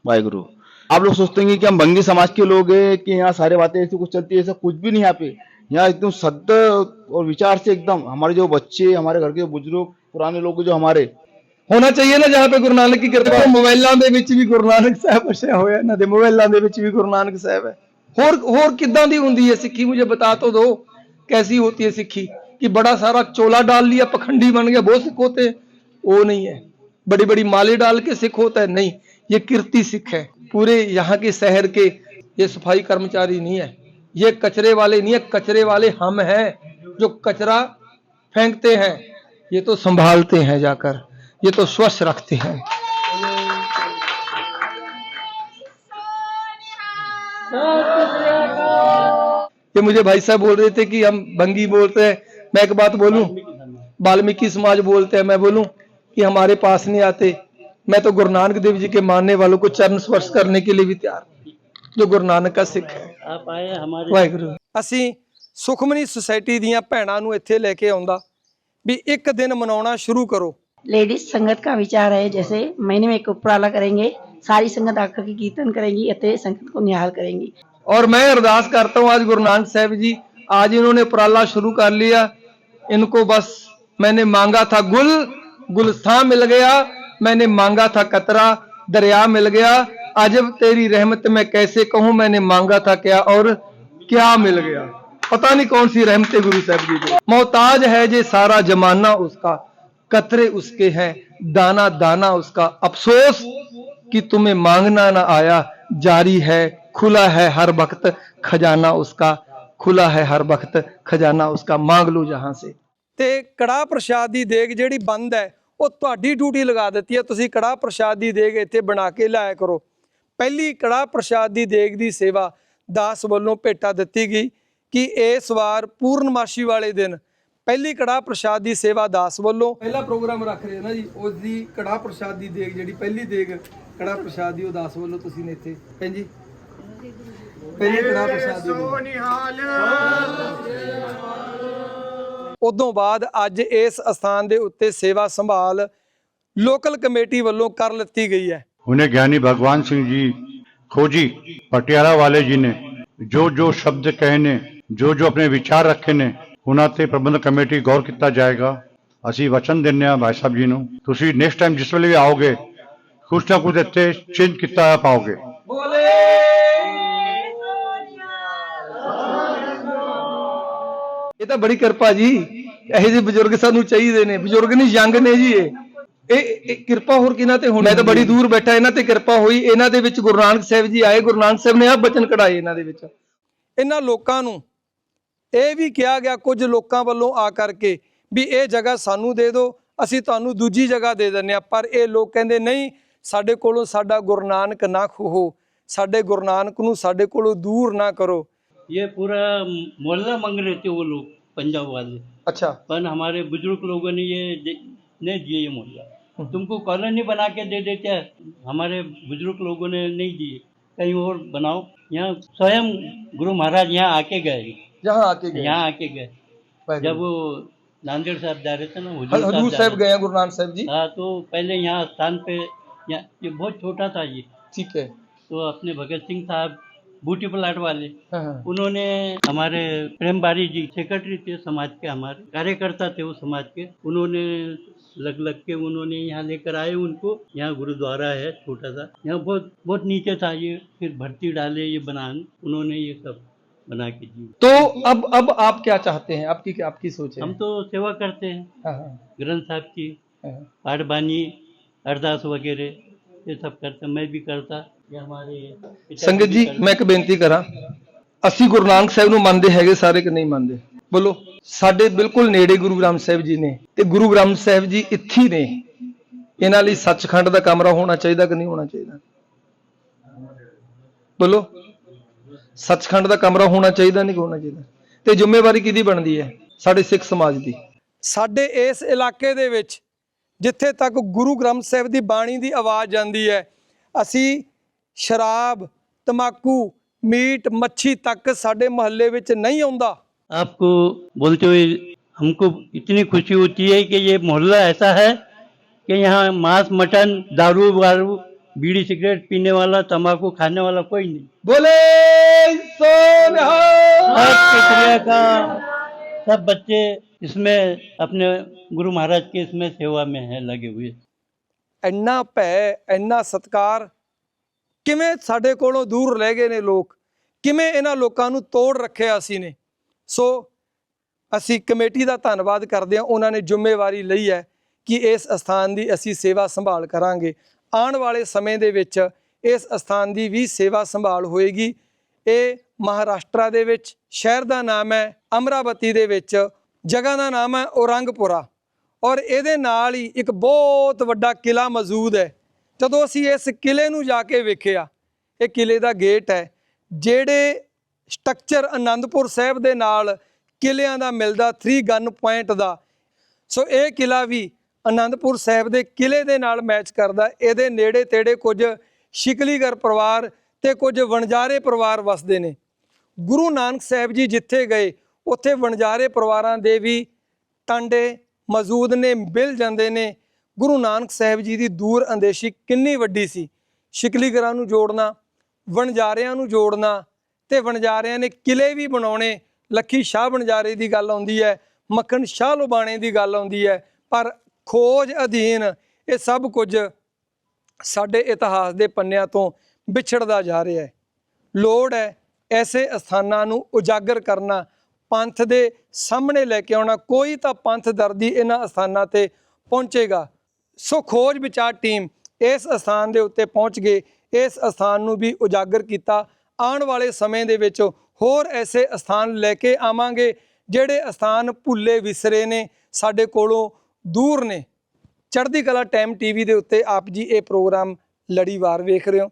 [SPEAKER 3] वाहिगुरु। आप लोग सोचते हैं कि हम बंगी समाज के लोग हैं कि यहाँ सारे बातें ऐसी कुछ चलती है ऐसा कुछ भी नहीं यहाँ पे। यहाँ एकदम सद्य और विचार से एकदम हमारे जो बच्चे हमारे घर के जो बुजुर्ग पुराने लोग जो हमारे
[SPEAKER 1] ਹੋਣਾ ਚਾਹੀਏ ਨਾ ਜਹਾਂ पे ਗੁਰੂ ਨਾਨਕ ਕੀ ਕਿਰਪਾ ਮੋਬਾਈਲਾਂ ਦੇ ਵਿੱਚ ਵੀ ਗੁਰੂ ਨਾਨਕ ਸਾਹਿਬ ਵਸਿਆ ਹੋਇਆ ਇਹਨਾਂ ਦੇ ਮੋਬਾਈਲਾਂ ਦੇ ਵਿੱਚ ਵੀ ਗੁਰੂ ਨਾਨਕ ਸਾਹਿਬ ਹੈ ਹੋਰ ਹੋਰ ਕਿੱਦਾਂ ਦੀ ਹੁੰਦੀ ਹੈ ਸਿੱਖੀ ਮੁਝੇ ਬਤਾ ਤੋ ਦੋ कैसी होती है सिक्खी कि बड़ा सारा चोला डाल लिया पखंडी बन गया वो सिख होते हैं वो नहीं है बड़ी बड़ी माले डाल के सिख होता है नहीं ये कीर्ति सिख है पूरे यहाँ के शहर के ये सफाई कर्मचारी नहीं है ये कचरे वाले नहीं है, कचरे वाले हम हैं जो कचरा फेंकते हैं। ये तो संभालते हैं जाकर, ये तो स्वच्छ रखते हैं। ये मुझे भाई साहब बोल रहे थे कि हम भंगी बोलते हैं। मैं एक बात बोलूँ? वाल्मीकि समाज बोलते हैं, मैं बोलूँ कि हमारे पास नहीं आते। मैं तो गुरु नानक देव जी के मानने वालों को चरण स्पर्श करने के लिए भी तैयार हूं, जो गुरु नानक का सिख है
[SPEAKER 5] आप आए हमारे
[SPEAKER 1] ਵਾਹਿਗੁਰੂ ਅਸੀਂ ਸੁਖਮਨੀ ਸੁਸਾਇਟੀ ਦੀਆਂ ਭੈਣਾਂ ਨੂੰ ਇੱਥੇ ਲੈ ਕੇ ਆਉਂਦਾ ਵੀ ਇੱਕ ਦਿਨ ਮਨਾਉਣਾ ਸ਼ੁਰੂ ਕਰੋ
[SPEAKER 7] लेडीज संगत का विचार है जैसे महीने में एक उपराला करेंगे सारी संगत आकर के कीर्तन करेंगी अतः संगत को निहाल करेंगी
[SPEAKER 1] और मैं अरदास करता हूँ आज गुरु नानक साहब जी आज इन्होंने उपराला शुरू कर लिया इनको बस मैंने मांगा था गुल गुलस्थान मिल गया मैंने मांगा था कतरा दरिया मिल गया अजब तेरी रहमत मैं कैसे कहूँ मैंने मांगा था क्या और क्या मिल गया पता नहीं कौन सी रहमतें गुरु साहब जी को मोहताज है जे सारा जमाना उसका कतरे उसके हैं दाना दाना उसका अफसोस कि तुम्हें मांगना ना आया जारी है खुला है हर वक्त खजाना उसका खुला है हर वक्त खजाना उसका मांग लो जहां से ਤੇ ਕੜਾ ਪ੍ਰਸ਼ਾਦ ਦੀ ਦੇਗ ਜਿਹੜੀ ਬੰਦ ਹੈ ਉਹ ਤੁਹਾਡੀ ਡਿਊਟੀ ਲਗਾ ਦਿੱਤੀ ਹੈ ਤੁਸੀਂ ਕੜਾ ਪ੍ਰਸ਼ਾਦ ਦੀ ਦੇਗ ਇੱਥੇ ਬਣਾ ਕੇ ਲਾਇਆ ਕਰੋ ਪਹਿਲੀ ਕੜਾ ਪ੍ਰਸ਼ਾਦ ਦੀ ਦੇਗ ਦੀ ਸੇਵਾ ਦਾਸ ਵੱਲੋਂ ਭੇਟਾ ਦਿੱਤੀ ਗਈ ਕਿ ਇਸ ਵਾਰ ਪੂਰਨਮਾਸ਼ੀ ਵਾਲੇ ਦਿਨ ਪਹਿਲੀ ਕੜਾ ਪ੍ਰਸ਼ਾਦ ਦੀ ਸੇਵਾ ਦਾਸ ਵੱਲੋਂ ਪਹਿਲਾ ਪ੍ਰੋਗਰਾਮ ਰੱਖ ਰਹੇ ਨਾ ਜੀ ਉਸ ਦੀ ਕੜਾ ਪ੍ਰਸ਼ਾਦ ਦੀ ਦੇਗ ਜਿਹੜੀ ਪਹਿਲੀ ਦੇਗ ਕੜਾ ਪ੍ਰਸ਼ਾਦ ਦੀ ਉਹ ਦਾਸ ਵੱਲੋਂ ਤੁਸੀਂ ਨੇ ਇੱਥੇ ਭੈਣ ਜੀ ਪਹਿਲੀ ਕੜਾ ਪ੍ਰਸ਼ਾਦ ਦੀ ਦੇਗ। ਉਦੋਂ ਬਾਅਦ ਅੱਜ ਇਸ ਸਥਾਨ ਦੇ ਉੱਤੇ ਸੇਵਾ ਸੰਭਾਲ ਲੋਕਲ ਕਮੇਟੀ ਵੱਲੋਂ ਕਰ ਲਿੱਤੀ ਗਈ ਹੈ
[SPEAKER 8] उन्हें ज्ञानी भगवान सिंह जी खोजी पटियाला वाले जी ने जो जो शब्द कहने जो जो अपने विचार रखे ने ਉਹਨਾਂ ਤੇ ਪ੍ਰਬੰਧ ਕਮੇਟੀ ਗੌਰ ਕੀਤਾ ਜਾਏਗਾ ਅਸੀਂ ਵਚਨ ਦਿੰਦੇ ਹਾਂ ਭਾਈ ਸਾਹਿਬ ਜੀ ਨੂੰ ਤੁਸੀਂ ਨੈਕਸਟ ਟਾਈਮ ਜਿਸ ਵੇਲੇ ਵੀ ਆਓਗੇ ਕੁਛ ਨਾ ਕੁਛ ਇੱਥੇ ਚੇਂਜ ਕੀਤਾ ਹੋਇਆ ਪਾਓਗੇ
[SPEAKER 1] ਬੋਲੇ ਇਹ ਤਾਂ ਬੜੀ ਕਿਰਪਾ ਜੀ ਇਹੋ ਜਿਹੇ ਬਜ਼ੁਰਗ ਸਾਨੂੰ ਚਾਹੀਦੇ ਨੇ ਬਜ਼ੁਰਗ ਨਹੀਂ ਯੰਗ ਨੇ ਜੀ ਇਹ ਇਹ ਇਹ ਕਿਰਪਾ ਹੋਰ ਕਿਹਨਾਂ ਤੇ ਹੋਣੀ ਮੈਂ ਤਾਂ ਬੜੀ ਦੂਰ ਬੈਠਾ ਇਹਨਾਂ ਤੇ ਕਿਰਪਾ ਹੋਈ ਇਹਨਾਂ ਦੇ ਵਿੱਚ ਗੁਰੂ ਨਾਨਕ ਸਾਹਿਬ ਜੀ ਆਏ ਗੁਰੂ ਨਾਨਕ ਸਾਹਿਬ ਨੇ ਆ ਬਚਨ ਕਢਾਏ ਇਹਨਾਂ ਦੇ ਵਿੱਚ ਇਹਨਾਂ ਲੋਕਾਂ ਨੂੰ ਇਹ ਵੀ ਕਿਹਾ ਗਿਆ ਕੁਝ ਲੋਕਾਂ ਵੱਲੋਂ ਆ ਕਰਕੇ ਵੀ ਇਹ ਜਗ੍ਹਾ ਸਾਨੂੰ ਦੇ ਦਿਓ ਅਸੀਂ ਤੁਹਾਨੂੰ ਦੂਜੀ ਜਗ੍ਹਾ ਦੇ ਦਿੰਨੇ ਆ ਪਰ ਇਹ ਲੋਕ ਕਹਿੰਦੇ ਨਹੀਂ ਸਾਡੇ ਕੋਲੋਂ ਸਾਡਾ ਗੁਰੂ ਨਾਨਕ ਨਾ ਖੋਹੋ ਸਾਡੇ ਗੁਰੂ ਨਾਨਕ ਨੂੰ ਸਾਡੇ ਕੋਲੋਂ ਦੂਰ ਨਾ ਕਰੋ
[SPEAKER 5] ये पूरा मोहल्ला मांग रहे थे वो लोग पंजाब वाले
[SPEAKER 1] ਅੱਛਾ
[SPEAKER 5] पर हमारे बुजुर्ग लोगों ने ये दे- नहीं दिए ये मोहल्ला तुमको कॉलोनी बना के दे देते हैं हमारे बुजुर्ग लोगों ने नहीं दिए कहीं और बनाओ यहाँ स्वयं गुरु महाराज यहाँ आके गए
[SPEAKER 1] जहां आके गए
[SPEAKER 5] यहाँ आके गए
[SPEAKER 1] वाहिगुरु।
[SPEAKER 5] जब वो नांदेड़ साहब जा रहे थे ना
[SPEAKER 1] हजूर
[SPEAKER 5] हुजूर
[SPEAKER 1] हजूर
[SPEAKER 5] जा
[SPEAKER 1] साहब
[SPEAKER 5] रहे
[SPEAKER 1] गए हैं गुरु नानक साहब जी
[SPEAKER 5] थे। हाँ तो पहले यहाँ स्थान पे यहाँ ये बहुत छोटा था ये
[SPEAKER 1] ठीक है
[SPEAKER 5] तो अपने भगत सिंह साहब बूटी प्लाट वाले।
[SPEAKER 1] हाँ, हाँ।
[SPEAKER 5] उन्होंने हमारे प्रेम बारी जी सेक्रेटरी थे समाज के हमारे कार्यकर्ता थे वो समाज के। उन्होंने लग लग के उन्होंने यहाँ लेकर आए उनको। यहाँ गुरुद्वारा है छोटा सा। यहाँ बहुत बहुत नीचे था ये फिर भर्ती डाले ये बनान। उन्होंने ये सब बना के दी
[SPEAKER 1] तो अब अब आप क्या चाहते हैं? आपकी आपकी सोच है?
[SPEAKER 5] हम तो सेवा करते
[SPEAKER 1] हैं। हाँ,
[SPEAKER 5] ग्रंथ साहब की
[SPEAKER 1] हाँ।
[SPEAKER 5] पाठ बानी अरदास वगैरह। ये सब करते मैं भी करता ये हमारे पिताजी
[SPEAKER 1] ਸੰਗਤ
[SPEAKER 5] भी
[SPEAKER 1] ਜੀ
[SPEAKER 5] करते।
[SPEAKER 1] ਮੈਂ ਇੱਕ ਬੇਨਤੀ ਕਰਾਂ ਅਸੀਂ ਗੁਰੂ ਨਾਨਕ ਸਾਹਿਬ ਨੂੰ ਮੰਨਦੇ ਹੈਗੇ ਸਾਰੇ ਕਿ ਨਹੀਂ ਮੰਨਦੇ ਬੋਲੋ ਸਾਡੇ ਬਿਲਕੁਲ ਨੇੜੇ ਗੁਰੂ ਗ੍ਰੰਥ ਸਾਹਿਬ ਜੀ ਨੇ ਤੇ ਗੁਰੂ ਗ੍ਰੰਥ ਸਾਹਿਬ ਜੀ ਇੱਥੇ ਹੀ ਨੇ ਇਹਨਾਂ ਲਈ ਸੱਚਖੰਡ ਦਾ ਕਮਰਾ ਹੋਣਾ ਚਾਹੀਦਾ ਕਿ ਨਹੀਂ ਹੋਣਾ ਚਾਹੀਦਾ ਬੋਲੋ ਸੱਚਖੰਡ ਦਾ ਕਮਰਾ ਹੋਣਾ ਚਾਹੀਦਾ ਨਹੀਂ ਹੋਣਾ ਚਾਹੀਦਾ ਤੇ ਜ਼ਿੰਮੇਵਾਰੀ ਕਿਹਦੀ ਬਣਦੀ ਹੈ ਸਾਡੇ ਸਿੱਖ ਸਮਾਜ ਦੀ ਸਾਡੇ ਇਸ ਇਲਾਕੇ ਦੇ ਵਿੱਚ ਜਿੱਥੇ ਤੱਕ ਗੁਰੂ ਗ੍ਰੰਥ ਸਾਹਿਬ ਦੀ ਬਾਣੀ ਦੀ ਆਵਾਜ਼ ਜਾਂਦੀ ਹੈ ਅਸੀਂ ਸ਼ਰਾਬ ਤਮਾਕੂ ਮੀਟ ਮੱਛੀ ਤੱਕ ਸਾਡੇ ਮੁਹੱਲੇ ਵਿੱਚ ਨਹੀਂ ਆਉਂਦਾ
[SPEAKER 5] आपको बोलते हुए हमको इतनी खुशी होती है कि ये मोहल्ला ऐसा है कि यहाँ मांस मटन दारू वारू बीड़ी सिगरेट पीने वाला तंबाकू खाने वाला कोई नहीं
[SPEAKER 1] बोले सोनिहाल
[SPEAKER 5] सब पितरिया का सब बच्चे इसमें अपने गुरु महाराज के इसमें सेवा में है लगे हुए
[SPEAKER 1] ਇੰਨਾ ਭੈ ਇੰਨਾ ਸਤਕਾਰ ਕਿਵੇਂ ਸਾਡੇ ਕੋਲੋਂ ਦੂਰ ਰਹਿ ਗਏ ਨੇ ਲੋਕ ਕਿਵੇਂ ਇਹਨਾਂ ਲੋਕਾਂ ਨੂੰ ਤੋੜ ਰੱਖਿਆ ਅਸੀਂ ਨੇ ਸੋ ਅਸੀਂ ਕਮੇਟੀ ਦਾ ਧੰਨਵਾਦ ਕਰਦੇ ਹਾਂ ਉਹਨਾਂ ਨੇ ਜ਼ਿੰਮੇਵਾਰੀ ਲਈ ਹੈ ਕਿ ਇਸ ਅਸਥਾਨ ਦੀ ਅਸੀਂ ਸੇਵਾ ਸੰਭਾਲ ਕਰਾਂਗੇ ਆਉਣ ਵਾਲੇ ਸਮੇਂ ਦੇ ਵਿੱਚ ਇਸ ਅਸਥਾਨ ਦੀ ਵੀ ਸੇਵਾ ਸੰਭਾਲ ਹੋਏਗੀ ਇਹ ਮਹਾਰਾਸ਼ਟਰ ਦੇ ਵਿੱਚ ਸ਼ਹਿਰ ਦਾ ਨਾਮ ਹੈ ਅਮਰਾਵਤੀ ਦੇ ਵਿੱਚ ਜਗ੍ਹਾ ਦਾ ਨਾਮ ਹੈ ਔਰੰਗਪੁਰਾ ਔਰ ਇਹਦੇ ਨਾਲ ਹੀ ਇੱਕ ਬਹੁਤ ਵੱਡਾ ਕਿਲਾ ਮੌਜੂਦ ਹੈ। ਜਦੋਂ ਅਸੀਂ ਇਸ ਕਿਲੇ ਨੂੰ ਜਾ ਕੇ ਵੇਖਿਆ, ਇਹ ਕਿਲੇ ਦਾ ਗੇਟ ਹੈ, ਜਿਹੜੇ ਸਟਰਕਚਰ ਆਨੰਦਪੁਰ ਸਾਹਿਬ ਦੇ ਨਾਲ ਕਿਲਿਆਂ ਦਾ ਮਿਲਦਾ 3 ਗਨ ਪੁਆਇੰਟ ਦਾ। ਸੋ ਇਹ ਕਿਲਾ ਵੀ ਆਨੰਦਪੁਰ ਸਾਹਿਬ ਦੇ ਕਿਲੇ ਦੇ ਨਾਲ ਮੈਚ ਕਰਦਾ। ਇਹਦੇ ਨੇੜੇ ਤੇੜੇ ਕੁਝ ਸ਼ਿਕਲੀਗਰ ਪਰਿਵਾਰ ਤੇ ਕੁਝ ਵਣਜਾਰੇ ਪਰਿਵਾਰ ਵਸਦੇ ਨੇ। ਗੁਰੂ ਨਾਨਕ ਸਾਹਿਬ ਜੀ ਜਿੱਥੇ ਗਏ, ਉੱਥੇ ਵਣਜਾਰੇ ਪਰਿਵਾਰਾਂ ਦੇ ਵੀ ਟਾਂਡੇ ਮੌਜੂਦ ਨੇ, ਮਿਲ ਜਾਂਦੇ ਨੇ। ਗੁਰੂ ਨਾਨਕ ਸਾਹਿਬ ਜੀ ਦੀ ਦੂਰ ਅੰਦੇਸ਼ੀ ਕਿੰਨੀ ਵੱਡੀ ਸੀ। ਸ਼ਿਕਲੀਗਰਾਂ ਨੂੰ ਜੋੜਨਾ, ਵਣਜਾਰਿਆਂ ਨੂੰ ਜੋੜਨਾ ਤੇ ਵਣਜਾਰਿਆਂ ਨੇ ਕਿਲੇ ਵੀ ਬਣਾਉਣੇ। ਲੱਖੀ ਸ਼ਾਹ ਵਣਜਾਰੇ ਦੀ ਗੱਲ ਆਉਂਦੀ ਹੈ, ਮੱਖਣ ਸ਼ਾਹ ਲੁਬਾਣੇ ਦੀ ਗੱਲ ਆਉਂਦੀ ਹੈ। ਪਰ ਖੋਜ ਅਧੀਨ ਇਹ ਸਭ ਕੁਝ ਸਾਡੇ ਇਤਿਹਾਸ ਦੇ ਪੰਨਿਆਂ ਤੋਂ ਵਿਛੜਦਾ ਜਾ ਰਿਹਾ ਹੈ। ਲੋੜ ਹੈ ਐਸੇ ਅਸਥਾਨਾਂ ਨੂੰ ਉਜਾਗਰ ਕਰਨਾ ਪੰਥ ਦੇ ਸਾਹਮਣੇ ਲੈ ਕੇ ਆਉਣਾ, ਕੋਈ ਤਾਂ ਪੰਥ ਦਰਦੀ ਇਹਨਾਂ ਅਸਥਾਨਾਂ ਤੇ ਪਹੁੰਚੇਗਾ। ਸੋ ਖੋਜ ਵਿਚਾਰ ਟੀਮ ਇਸ ਅਸਥਾਨ ਦੇ ਉੱਤੇ ਪਹੁੰਚ ਗਏ ਇਸ ਅਸਥਾਨ ਨੂੰ ਵੀ ਉਜਾਗਰ ਕੀਤਾ। ਆਉਣ ਵਾਲੇ ਸਮੇਂ ਦੇ ਵਿੱਚ ਹੋਰ ਐਸੇ ਅਸਥਾਨ ਲੈ ਕੇ ਆਵਾਂਗੇ, ਜਿਹੜੇ ਅਸਥਾਨ ਭੁੱਲੇ ਵਿਸਰੇ ਨੇ, ਸਾਡੇ ਕੋਲੋਂ ਦੂਰ ਨੇ। ਚੜ੍ਹਦੀ ਕਲਾ ਟਾਈਮ ਟੀਵੀ ਦੇ ਉੱਤੇ ਆਪ ਜੀ ਇਹ ਪ੍ਰੋਗਰਾਮ ਲੜੀਵਾਰ ਵੇਖ ਰਹੇ ਹੋ।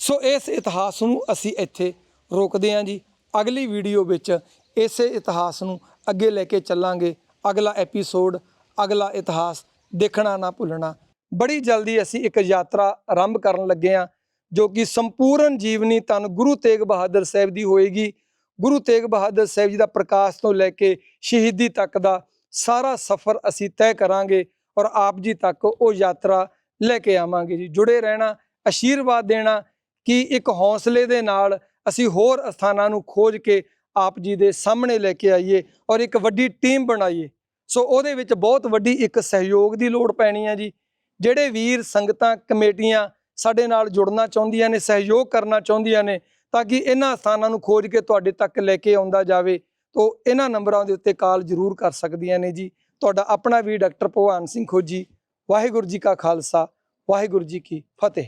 [SPEAKER 1] ਸੋ ਇਸ ਇਤਿਹਾਸ ਨੂੰ ਅਸੀਂ ਇੱਥੇ ਰੋਕਦੇ ਹਾਂ ਜੀ। ਅਗਲੀ ਵੀਡੀਓ ਵਿੱਚ ਇਸੇ ਇਤਿਹਾਸ ਨੂੰ ਅੱਗੇ ਲੈ ਕੇ ਚੱਲਾਂਗੇ। ਅਗਲਾ ਐਪੀਸੋਡ ਅਗਲਾ ਇਤਿਹਾਸ ਦੇਖਣਾ ਨਾ ਭੁੱਲਣਾ। ਬੜੀ ਜਲਦੀ ਅਸੀਂ ਇੱਕ ਯਾਤਰਾ ਆਰੰਭ ਕਰਨ ਲੱਗੇ ਹਾਂ, ਜੋ ਕਿ ਸੰਪੂਰਨ ਜੀਵਨੀ ਤਨ ਗੁਰੂ ਤੇਗ ਬਹਾਦਰ ਸਾਹਿਬ ਦੀ ਹੋਏਗੀ। ਗੁਰੂ ਤੇਗ ਬਹਾਦਰ ਸਾਹਿਬ ਜੀ ਦਾ ਪ੍ਰਕਾਸ਼ ਤੋਂ ਲੈ ਕੇ ਸ਼ਹੀਦੀ ਤੱਕ ਦਾ ਸਾਰਾ ਸਫ਼ਰ ਅਸੀਂ ਤੈਅ ਕਰਾਂਗੇ ਔਰ ਆਪ ਜੀ ਤੱਕ ਉਹ ਯਾਤਰਾ ਲੈ ਕੇ ਆਵਾਂਗੇ ਜੀ। ਜੁੜੇ ਰਹਿਣਾ, ਅਸ਼ੀਰਵਾਦ ਦੇਣਾ ਕਿ ਇੱਕ ਹੌਸਲੇ ਦੇ ਨਾਲ ਅਸੀਂ ਹੋਰ ਅਸਥਾਨਾਂ ਨੂੰ ਖੋਜ ਕੇ ਆਪ ਜੀ ਦੇ ਸਾਹਮਣੇ ਲੈ ਕੇ ਆਈਏ ਔਰ ਇੱਕ ਵੱਡੀ ਟੀਮ ਬਣਾਈਏ। ਸੋ ਉਹਦੇ ਵਿੱਚ ਬਹੁਤ ਵੱਡੀ ਇੱਕ ਸਹਿਯੋਗ ਦੀ ਲੋੜ ਪੈਣੀ ਹੈ ਜੀ। ਜਿਹੜੇ ਵੀਰ ਸੰਗਤਾਂ, ਕਮੇਟੀਆਂ ਸਾਡੇ ਨਾਲ ਜੁੜਨਾ ਚਾਹੁੰਦੀਆਂ ਨੇ, ਸਹਿਯੋਗ ਕਰਨਾ ਚਾਹੁੰਦੀਆਂ ਨੇ, ਤਾਂ ਕਿ ਇਹਨਾਂ ਸਥਾਨਾਂ ਨੂੰ ਖੋਜ ਕੇ ਤੁਹਾਡੇ ਤੱਕ ਲੈ ਕੇ ਆਉਂਦਾ ਜਾਵੇ, ਤੋਂ ਇਹਨਾਂ ਨੰਬਰਾਂ ਦੇ ਉੱਤੇ ਕਾਲ ਜ਼ਰੂਰ ਕਰ ਸਕਦੀਆਂ ਨੇ ਜੀ। ਤੁਹਾਡਾ ਆਪਣਾ ਵੀ ਡਾਕਟਰ ਭਗਵਾਨ ਸਿੰਘ ਖੋਜੀ। ਵਾਹਿਗੁਰੂ ਜੀ ਕਾ ਖਾਲਸਾ, ਵਾਹਿਗੁਰੂ ਜੀ ਕੀ ਫਤਿਹ।